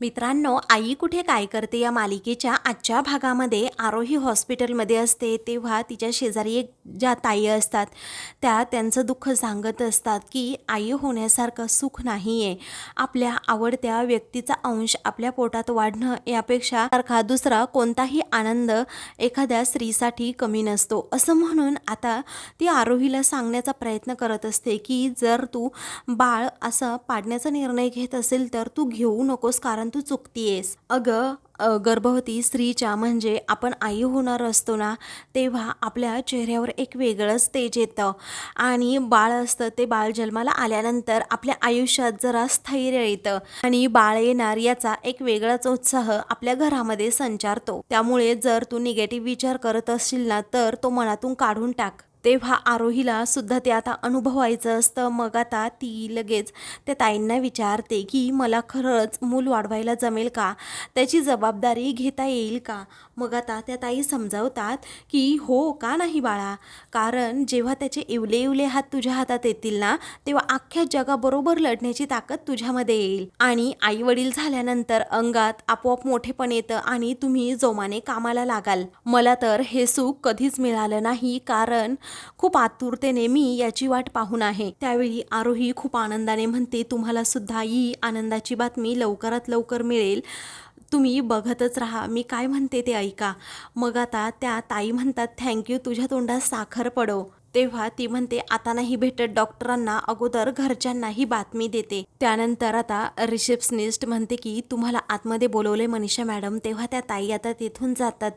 मित्रांनो आई कुठे काय करते या मालिकेच्या आजच्या भागामध्ये? आरोही हॉस्पिटलमध्ये असते तेव्हा तिच्या शेजारी एक ज्या ताई असतात त्या त्यांचं दुःख सांगत असतात की आई होण्यासारखं सुख नाही आहे आपल्या आवडत्या व्यक्तीचा अंश आपल्या पोटात वाढणं यापेक्षा सारखा दुसरा कोणताही आनंद एखाद्या स्त्रीसाठी कमी नसतो. असं म्हणून आता ती आरोहीला सांगण्याचा प्रयत्न करत असते की जर तू बाळ असं पाडण्याचा निर्णय घेत असेल तर तू घेऊ नकोस कारण तू चुकतीयेस. अगं गर्भवती स्त्रीच्या म्हणजे आपण आई होणार असतो ना तेव्हा आपल्या चेहऱ्यावर एक वेगळंच तेज येतं. आणि बाळ असतं ते बाळ जन्माला आल्यानंतर आपल्या आयुष्यात जरा स्थैर्य येतं. आणि बाळ येणार याचा एक वेगळाच उत्साह आपल्या घरामध्ये संचारतो. त्यामुळे जर तू निगेटिव्ह विचार करत असशील ना तर तो मनातून काढून टाक. तेव्हा आरोहीला सुद्धा ते आता अनुभवायचं असतं. मग आता ती लगेच त्या ताईंना विचारते की मला खरंच मूल वाढवायला जमेल का? त्याची जबाबदारी घेता येईल का? मग आता त्या ताई समजावतात की हो का नाही बाळा? कारण जेव्हा त्याचे इवले इवले हात तुझ्या हातात येतील ना तेव्हा अख्ख्या जगाबरोबर लढण्याची ताकद तुझ्यामध्ये येईल. आणि आई वडील झाल्यानंतर अंगात आपोआप मोठेपण येतं आणि तुम्ही जोमाने कामाला लागाल. मला तर हे सुख कधीच मिळालं नाही कारण खूप आतुरतेने मी याची वाट पाहून आहे. त्यावेळी आरोही खूप आनंदाने म्हणते तुम्हाला सुद्धा ही आनंदाची बातमी लवकरात लवकर मिळेल. तुम्ही बघतच राहा मी काय म्हणते ते ऐका. मग आता त्या ताई म्हणतात थँक्यू तुझ्या तोंडात साखर पडो. तेव्हा ती म्हणते आता नाही भेटत डॉक्टरांना अगोदर घरच्यांना ही बातमी देते. त्यानंतर आता रिसेप्शनिस्ट म्हणते की तुम्हाला आतमध्ये बोलवले मनीषा मॅडम तेव्हा त्या ताई आता तिथून जातात.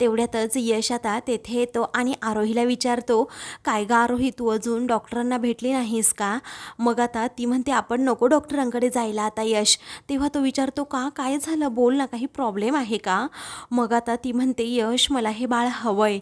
तेवढ्यातच यश आता तेथे येतो आणि आरोहीला विचारतो काय गा आरोही तू अजून डॉक्टरांना भेटली नाहीस का? मग आता ती म्हणते आपण नको डॉक्टरांकडे जायला आता यश. तेव्हा तो विचारतो का? काय झालं? बोल ना काही प्रॉब्लेम आहे का? मग आता ती म्हणते यश मला हे बाळ हवंय.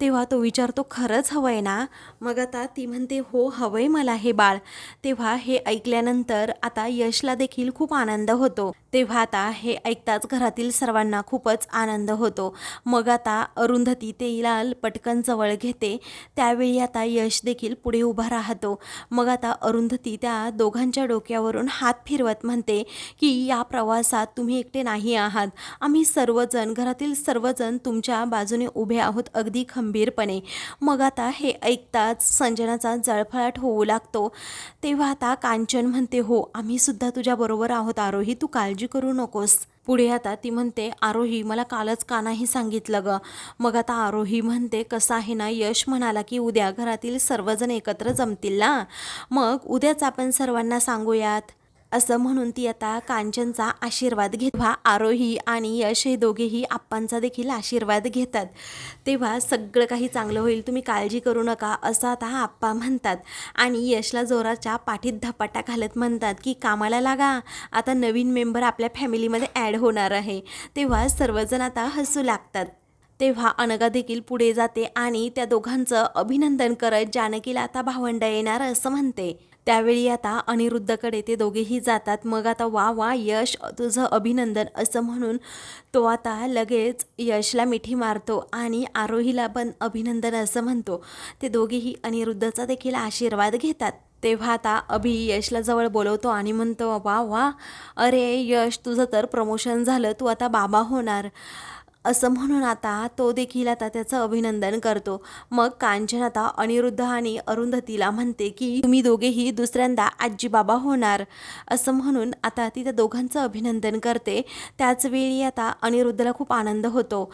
तेव्हा तो विचारतो खरंच हवंय ना? मग आता ती म्हणते हो हवंय मला हे बाळ. तेव्हा हे ऐकल्यानंतर आता यशला देखील खूप आनंद होतो. तेव्हा आता हे ऐकताच घरातील सर्वांना खूपच आनंद होतो. मग आता अरुंधती तेला पटकन जवळ घेते. त्यावेळी आता यश देखील पुढे उभा राहतो. मग आता अरुंधती त्या दोघांच्या डोक्यावरून हात फिरवत म्हणते की या प्रवासात तुम्ही एकटे नाही आहात. आम्ही सर्वजण घरातील सर्वजण तुमच्या बाजूने उभे आहोत अगदी खंबीरपणे. मग आता हे ऐक ऐकताच संजनाचा जळफळाट होऊ लागतो. तेव्हा आता कांचन म्हणते हो आम्ही सुद्धा तुझ्याबरोबर आहोत आरोही तू काळजी करू नकोस. पुढे आता ती म्हणते आरोही मला कालच का नाही सांगितलं ग? मग आता आरोही म्हणते कसं आहे ना यश म्हणाला की उद्या घरातील सर्वजण एकत्र जमतील ना? मग उद्याच आपण सर्वांना सांगूयात. असं म्हणून ती आता कांचनचा आशीर्वाद घेत तेव्हा आरोही आणि यश हे दोघेही आप्पांचा देखील आशीर्वाद घेतात. तेव्हा सगळं काही चांगलं होईल तुम्ही काळजी करू नका असं आता आप्पा म्हणतात. आणि यशला जोराच्या पाठीत धपाटा घालत म्हणतात की कामाला लागा. आता नवीन मेंबर आपल्या फॅमिलीमध्ये ॲड होणार आहे. तेव्हा सर्वजण आता हसू लागतात. तेव्हा अनगा देखील पुढे जाते आणि त्या दोघांचं अभिनंदन करत जानकीला आता भावंड येणार असं म्हणते. त्यावेळी आता अनिरुद्धकडे ते दोघेही जातात. मग आता वा वा यश तुझं अभिनंदन असं म्हणून तो आता लगेच यशला मिठी मारतो आणि आरोहीला पण अभिनंदन असं म्हणतो. ते दोघेही अनिरुद्धचा देखील आशीर्वाद घेतात. तेव्हा आता अभि यशला जवळ बोलवतो आणि म्हणतो वा वा अरे यश तुझं तर प्रमोशन झालं. तू आता बाबा होणार. असं म्हणून आता तो देखील आता त्याचं अभिनंदन करतो. मग कांचन आता अनिरुद्ध आणि अरुंधतीला म्हणते की तुम्ही दोघेही दुसऱ्यांदा आजी बाबा होणार. असं म्हणून आता ती त्या दोघांचं अभिनंदन करते. त्याचवेळी आता अनिरुद्धला खूप आनंद होतो.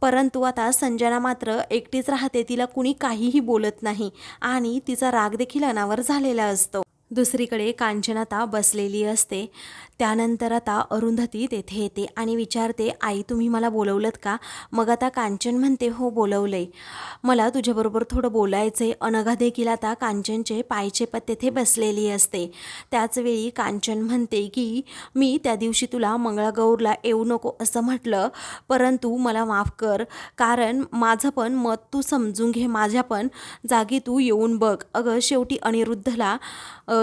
परंतु आता संजना मात्र एकटीच राहते तिला कुणी काहीही बोलत नाही आणि तिचा राग देखील अनावर झालेला असतो. दुसरीकडे कांचन आता बसलेली असते. त्यानंतर आता अरुंधती तेथे येते आणि विचारते आई तुम्ही मला बोलवलत का? मग आता कांचन म्हणते हो बोलवलं आहे मला तुझ्याबरोबर थोडं बोलायचं आहे अनघा देखील आता कांचनचे पायचेपत तेथे बसलेली असते. त्याचवेळी कांचन म्हणते की मी त्या दिवशी तुला मंगळागौरला येऊ नको असं म्हटलं परंतु मला माफ कर. कारण माझं पण मत तू समजून घे. माझ्या पण जागी तू येऊन बघ. अगं शेवटी अनिरुद्धला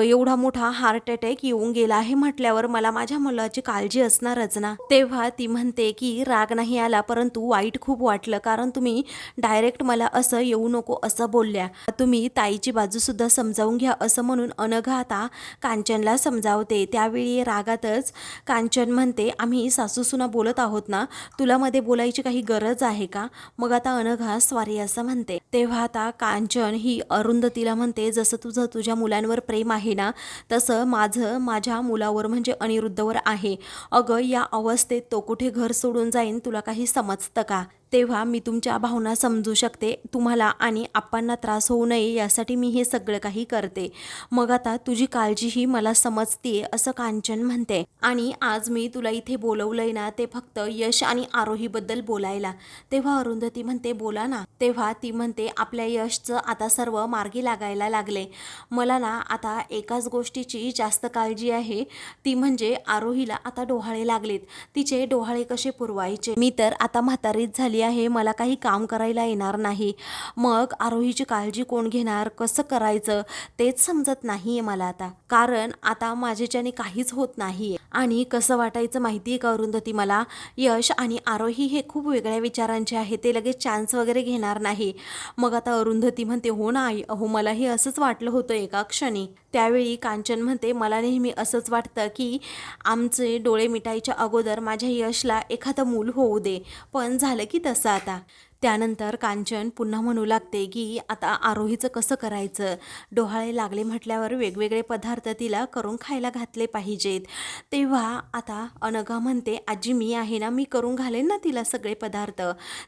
एवढा मोठा हार्ट अटॅक येऊन गेला आहे म्हटल्यावर मला मला माझ्या मुलाची काळजी असणारच ना. तेव्हा ती म्हणते की राग नाही आला परंतु वाईट खूप वाटलं कारण तुम्ही डायरेक्ट मला असं येऊ नको असं बोलल्या. तुम्ही ताईची बाजू सुद्धा समजावून घ्या असं म्हणून अनघा आता कांचनला समजावते. त्यावेळी रागातच कांचन म्हणते आम्ही सासूसुना बोलत आहोत ना तुला मध्ये बोलायची काही गरज आहे का? मग आता अनघा स्वारी असं म्हणते. तेव्हा आता कांचन ही अरुंधतीला म्हणते जसं तुझं तुझ्या मुलांवर प्रेम आहे ना तसं माझं माझ्या मुलावर म्हणजे अनिरुद्धवर आहे. अगं या अवस्थेत तो कुठे घर सोडून जाईन तुला काही समजतं का? तेव्हा मी तुमच्या भावना समजू शकते. तुम्हाला आणि आप्पांना त्रास होऊ नये यासाठी मी हे सगळं काही करते. मग आता तुझी काळजी ही मला समजते असं कांचन म्हणते. आणि आज मी तुला इथे बोलवलंय ना ते फक्त यश आणि आरोहीबद्दल बोलायला. तेव्हा अरुंधती म्हणते बोला ना. तेव्हा ती म्हणते आपल्या यशचं आता सर्व मार्गी लागायला लागले. मला ना आता एकाच गोष्टीची जास्त काळजी आहे. ती म्हणजे आरोहीला आता डोहाळे लागलेत. तिचे डोहाळे कसे पुरवायचे? मी तर आता म्हातारीच झाली आहे मला काही काम करायला येणार नाही. मग आरोहीची काळजी कोण घेणार? कसं करायचं? तेच समजत नाही आहे मला आता. कारण आता माझ्याच्याने काहीच होत नाही आणि कसं वाटायचं माहिती आहे का अरुंधती मला? यश आणि आरोही हे खूप वेगळ्या विचारांचे आहे. ते लगेच चान्स वगैरे घेणार नाही. मग आता अरुंधती म्हणते हो ना आई अहो मला हे असंच वाटलं होतं एका क्षणी. त्यावेळी कांचन म्हणते मला नेहमी असंच वाटतं की आमचे डोळे मिटायच्या अगोदर माझ्या यशला एखादं मूल होऊ दे. पण झालं की तसं. असं आता. त्यानंतर कांचन पुन्हा म्हणू लागते की आता आरोहीचं कसं करायचं? डोहाळे लागले म्हटल्यावर वेगवेगळे पदार्थ तिला करून खायला घातले पाहिजेत. तेव्हा आता अनघा म्हणते आजी मी आहे ना मी करून घालेन ना तिला सगळे पदार्थ.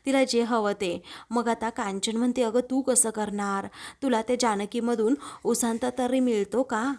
तिला जे हवं ते. मग आता कांचन म्हणते अगं तू कसं करणार? तुला त्या जानकीमधून उसांत तरी मिळतो का?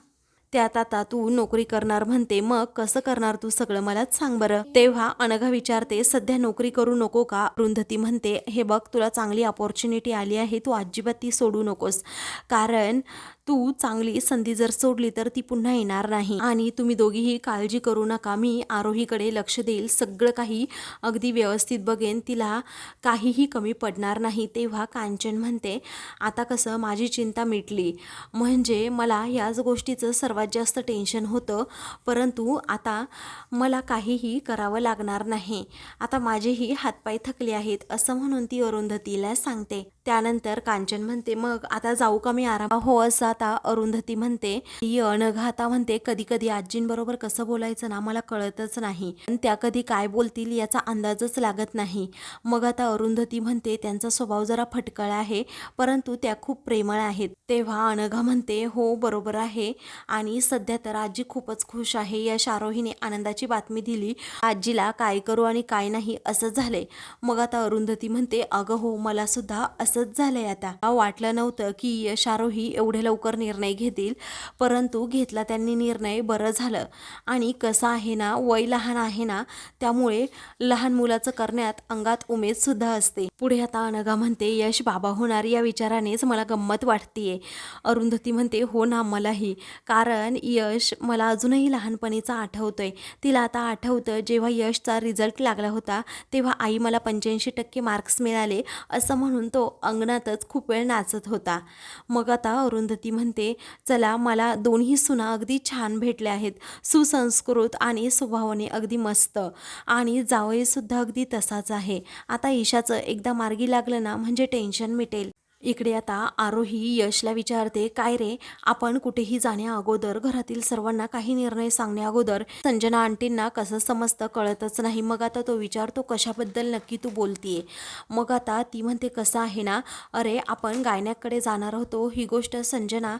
त्यात आता तू नोकरी करणार म्हणते मग कसं करणार तू सगळं मलाच सांग बरं. तेव्हा अनघा विचारते सध्या नोकरी करू नको का? रुंधती म्हणते हे बघ तुला चांगली अपॉर्च्युनिटी आली आहे तू अजिबात ती सोडू नकोस. कारण तू चांगली संधी जर सोडली तर ती पुन्हा येणार नाही. आणि तुम्ही दोघीही काळजी करू नका. मी आरोहीकडे लक्ष देईल. सगळं काही अगदी व्यवस्थित बघेन. तिला काहीही कमी पडणार नाही. तेव्हा कांचन म्हणते आता कसं? माझी चिंता मिटली. म्हणजे मला याच गोष्टीचं सर्वात जास्त टेन्शन होतं. परंतु आता मला काहीही करावं लागणार नाही. आता माझेही हातपाय थकले आहेत असं म्हणून ती अरुंधतीला सांगते. त्यानंतर कांचन म्हणते मग आता जाऊ का मी आराम हो असा आता अरुंधती म्हणते ही अनघाता म्हणते कधी कधी आजींबरोबर कसं बोलायचं ना मला कळतच नाही. त्या कधी काय बोलतील याचा अंदाजच लागत नाही. मग आता अरुंधती म्हणते त्यांचा स्वभाव जरा फटकळ आहे परंतु त्या खूप प्रेमळ आहेत. तेव्हा अनघा म्हणते हो बरोबर आहे. आणि सध्या तर आजी खूपच खुश आहे. या शारोहीने आनंदाची बातमी दिली आजीला काय करू आणि काय नाही असं झालंय. मग आता अरुंधती म्हणते अगं हो मला सुद्धा असंच झालंय आता. वाटलं नव्हतं की शारोही एवढे लवकर निर्णय घेतील. परंतु घेतला त्यांनी निर्णय बरं झालं. आणि कसं आहे ना वय लहान आहे ना त्यामुळे लहान मुलाचं करण्यात अंगात उमेद सुद्धा असते. पुढे आता अनघा म्हणते यश बाबा होणार या विचारानेच मला गंमत वाटतीये. अरुंधती म्हणते हो ना मलाही. कारण यश मला अजूनही लहानपणीचा आठवतोय. तिला आता आठवतं जेव्हा यशचा रिझल्ट लागला होता तेव्हा आई मला पंच्याऐंशी टक्के मार्क्स मिळाले असं म्हणून तो अंगणातच खूप वेळ नाचत होता. मग आता अरुंधती म्हणते चला मला दोन्ही सुना अगदी छान भेटल्या आहेत. सुसंस्कृत आणि स्वभावाने अगदी मस्त. आणि जावईसुद्धा अगदी तसाच आहे. आता ईशाचं एकदा मार्गी लागलं ना म्हणजे टेन्शन मिटेल. इकडे आता आरोही यशला विचारते काय रे आपण कुठेही जाण्या अगोदर घरातील सर्वांना काही निर्णय सांगण्या अगोदर संजना आंटींना कसं समजतं कळतच नाही. मग आता तो विचारतो कशाबद्दल नक्की तू बोलतीये? मग आता ती म्हणते कसं आहे ना अरे आपण गायण्याकडे जाणार होतो. ही गोष्ट संजना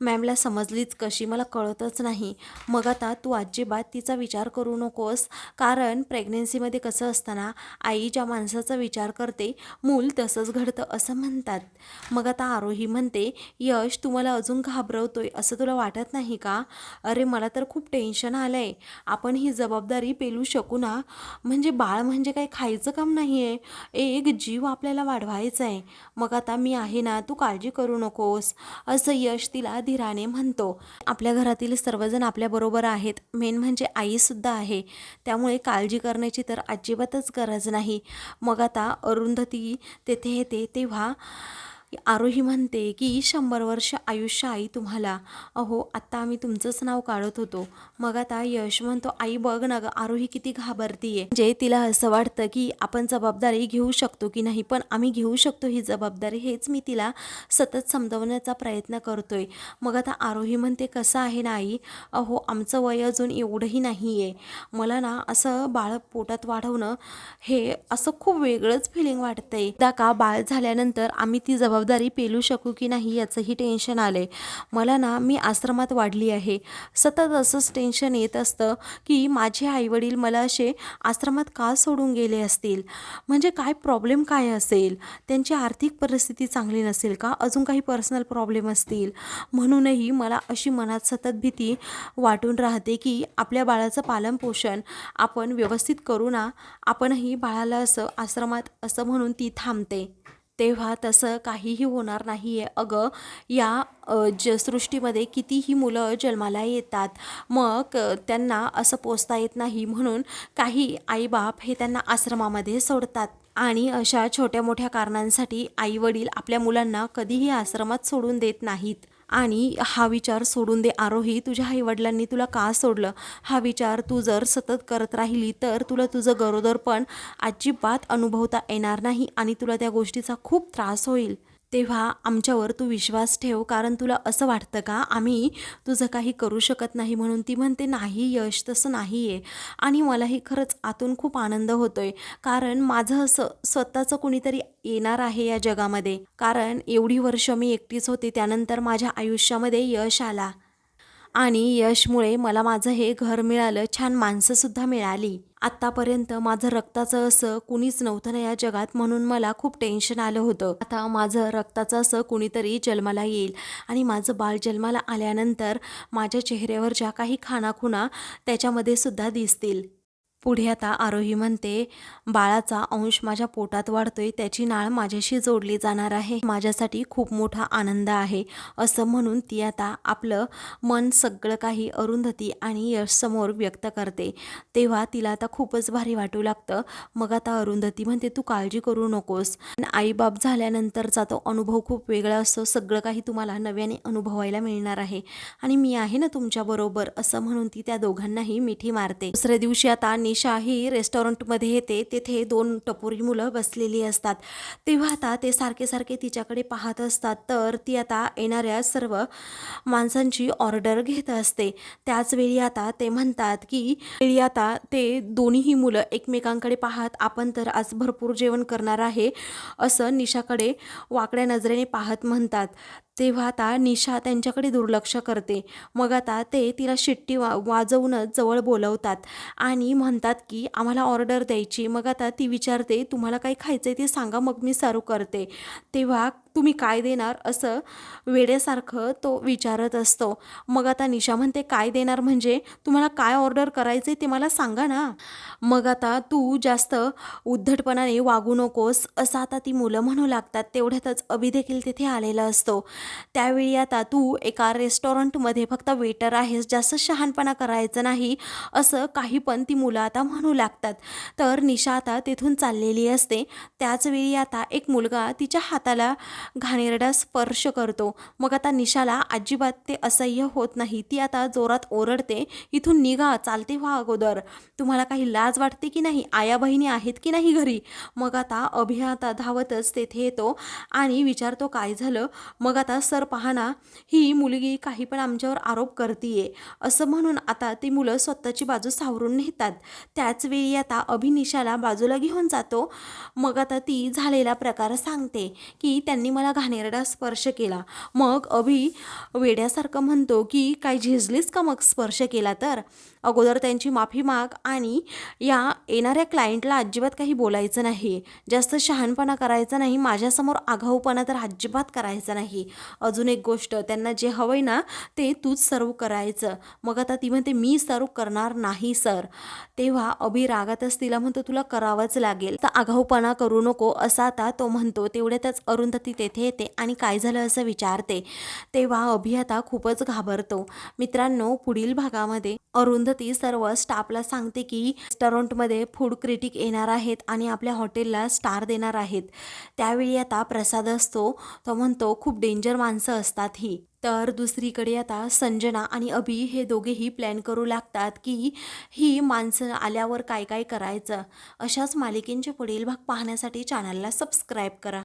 मॅमला समजलीच कशी? मला कळतच नाही. मग आता तू अजिबात तिचा विचार करू नकोस. कारण प्रेग्नेन्सीमध्ये कसं असताना आई ज्या माणसाचा विचार करते मूल तसंच घडतं असं म्हणतात. मग आता आरोही म्हणते यश तू मला अजून घाबरवतोय असं तुला वाटत नाही का? अरे मला तर खूप टेन्शन आलं आहे आपण ही जबाबदारी पेलू शकू ना? म्हणजे बाळ म्हणजे काही खायचं काम नाही आहे एक जीव आपल्याला वाढवायचा आहे मग आता मी आहे ना तू काळजी करू नकोस. असं यश तिला धीराने म्हणतो. आपल्या घरातील सर्वजण आपल्याबरोबर आहेत. मेन म्हणजे आईसुद्धा आहे. त्यामुळे काळजी करण्याची तर अजिबातच गरज नाही. मग आता अरुंधती तेथे येते तेव्हा आरोही म्हणते की शंभर वर्ष आयुष्य आई तुम्हाला. अहो आत्ता आम्ही तुमचंच नाव काढत होतो. मग आता यश म्हणतो आई बघ ना ग आरोही किती घाबरतीये. म्हणजे तिला असं वाटतं की आपण जबाबदारी घेऊ शकतो की नाही पण आम्ही घेऊ शकतो ही जबाबदारी. हेच मी तिला सतत समजवण्याचा प्रयत्न करतोय. मग आता आरोही म्हणते कसं आहे ना आई? अहो आमचं वय अजून एवढंही नाही आहे मला ना असं बाळ पोटात वाढवणं हे असं खूप वेगळंच फिलिंग वाटतंय. दा का बाळ झाल्यानंतर आम्ही ती जबाबदारी पेलू शकू की नाही याचंही टेन्शन आलं आहे मला ना मी आश्रमात वाढली आहे. सतत असंच टेन्शन येत असतं की माझे आईवडील मला असे आश्रमात का सोडून गेले असतील? म्हणजे काय प्रॉब्लेम काय असेल? त्यांची आर्थिक परिस्थिती चांगली नसेल का? अजून काही पर्सनल प्रॉब्लेम असतील? म्हणूनही मला अशी मनात सतत भीती वाटून राहते की आपल्या बाळाचं पालनपोषण आपण व्यवस्थित करू ना आपणही बाळाला असं आश्रमात असं म्हणून ती थांबते. तेव्हा तसं काहीही होणार नाही आहे अगं या ज सृष्टीमध्ये कितीही मुलं जन्माला येतात मग त्यांना असं पोचता येत नाही म्हणून काही आईबाप हे त्यांना आश्रमामध्ये सोडतात. आणि अशा छोट्या मोठ्या कारणांसाठी आईवडील आपल्या मुलांना कधीही आश्रमात सोडून देत नाहीत. आणि हा विचार सोडून दे आरोही तुझ्या आईवडिलांनी तुला का सोडलं? हा विचार तू जर सतत करत राहिली तर तुला तुझं गरोदरपण अजिबात अनुभवता येणार नाही आणि तुला त्या गोष्टीचा खूप त्रास होईल. तेव्हा आमच्यावर तू विश्वास ठेव कारण तुला असं वाटतं का आम्ही तुझं काही करू शकत नाही म्हणून ती म्हणते नाही यश तसं नाही आहे आणि मलाही खरंच आतून खूप आनंद होतोय कारण माझं असं स्वतःचं कुणीतरी येणार आहे या जगामध्ये. कारण एवढी वर्ष मी एकटीच होते त्यानंतर माझ्या आयुष्यामध्ये यश आला. आणि यशमुळे मला माझं हे घर मिळालं छान माणसंसुद्धा मिळाली. आत्तापर्यंत माझं रक्ताचं असं कुणीच नव्हतं ना या जगात म्हणून मला खूप टेन्शन आलं होतं. आता माझं रक्ताचं असं कुणीतरी जन्माला येईल आणि माझं बाळ जन्माला आल्यानंतर माझ्या चेहऱ्यावर ज्या काही खाणाखुणा त्याच्यामध्ये सुद्धा दिसतील. पुढे आता आरोही म्हणते बाळाचा अंश माझ्या पोटात वाढतोय त्याची नाळ माझ्याशी जोडली जाणार आहे. माझ्यासाठी खूप मोठा आनंद आहे. असं म्हणून ती आता आपलं मन सगळं काही अरुंधती आणि यशसमोर व्यक्त करते. तेव्हा तिला आता खूपच भारी वाटू लागतं. मग आता अरुंधती म्हणते तू काळजी करू नकोस. आईबाप झाल्यानंतरचा तो अनुभव खूप वेगळा असतो. सगळं काही तुम्हाला नव्याने अनुभवायला मिळणार आहे. आणि मी आहे ना तुमच्याबरोबर असं म्हणून ती त्या दोघांनाही मिठी मारते. दुसऱ्या दिवशी आता निशा रेस्टॉरंटमध्ये येते. तेथे दोन टपोरी मुलं बसलेली असतात. तेव्हा आता ते सारखे सारखे तिच्याकडे पाहत असतात. तर ती आता येणाऱ्या सर्व माणसांची ऑर्डर घेत असते. त्याचवेळी आता ते म्हणतात की वेळी आता ते दोन्हीही मुलं एकमेकांकडे पाहत आपण तर आज भरपूर जेवण करणार आहे असं निशाकडे वाकड्या नजरेने पाहत म्हणतात. तेव्हा आता निशा त्यांच्याकडे दुर्लक्ष करते. मग आता ते तिला शिट्टी वा वाजवूनच जवळ बोलवतात आणि म्हणतात की आम्हाला ऑर्डर द्यायची मग आता ती विचारते तुम्हाला काही खायचं आहे ते सांगा मग मी सर्व करते. तेव्हा तुम्ही काय देणार असं वेड्यासारखं तो विचारत असतो. मग आता निशा म्हणते काय देणार म्हणजे? तुम्हाला काय ऑर्डर करायचं आहे ते मला सांगा ना. मग आता तू जास्त उद्धटपणाने वागू नकोस असं आता ती मुलं म्हणू लागतात. तेवढ्यातच अभि देखील तिथे आलेला असतो. त्यावेळी आता तू एका रेस्टॉरंटमध्ये फक्त वेटर आहेस जास्त शहाणपणा करायचं नाही असं काही पण ती मुलं आता म्हणू लागतात. तर निशा आता तिथून चाललेली असते. त्याचवेळी आता एक मुलगा तिच्या हाताला घाणेरडा स्पर्श करतो. मग आता निशाला अजिबात ते असह्य होत नाही. ती आता जोरात ओरडते. इथून निघा चालते व्हा अगोदर. तुम्हाला काही लाज वाटते की नाही? आया बहिणी आहेत की नाही घरी? मग आता अभि आता धावतच तेथे येतो आणि विचारतो काय झालं? मग आता सर पहा ही मुलगी काही पण आमच्यावर आरोप करतीये. असं म्हणून आता ती मुलं स्वतःची बाजू सावरून नेतात. त्याच वेळी आता अभिनिशाला बाजूला घेऊन जातो. मग आता ती झालेला प्रकार सांगते की त्यांनी मला घाणेरडा स्पर्श केला. मग अभि वेड्यासारखं म्हणतो की काय झिजलीस का मग स्पर्श केला तर? अगोदर त्यांची माफी माग आणि या येणाऱ्या क्लायंटला अजिबात काही बोलायचं नाही. जास्त शहाणपणा करायचा नाही. माझ्यासमोर आघाऊपणा तर अजिबात करायचा नाही. अजून एक गोष्ट त्यांना जे हवंय ना ते तूच सर्व करायचं. मग आता ती म्हणते मी सर्व करणार नाही सर तेव्हा अभि रागातच तिला म्हणतो तुला करावंच लागेल. तर आघाऊपणा करू नको. असा आता तो म्हणतो. तेवढ्यातच अरुंधती तेथे येते आणि काय झालं असं विचारते. तेव्हा अभि आता खूपच घाबरतो. मित्रांनो पुढील भागामध्ये अरुंधती सर्व स्टाफला सांगते की रेस्टॉरंटमध्ये फूड क्रिटिक येणार आहेत आणि आपल्या हॉटेलला स्टार देणार आहेत. त्यावेळी आता प्रसाद असतो. तो म्हणतो खूप डेंजर माणसं असतात ही. तर दुसरीकडे आता संजना आणि अभि हे दोघेही प्लॅन करू लागतात की ही माणसं आल्यावर काय काय करायचं. अशाच मालिकेंचे पुढील भाग पाहण्यासाठी चॅनलला सबस्क्राईब करा.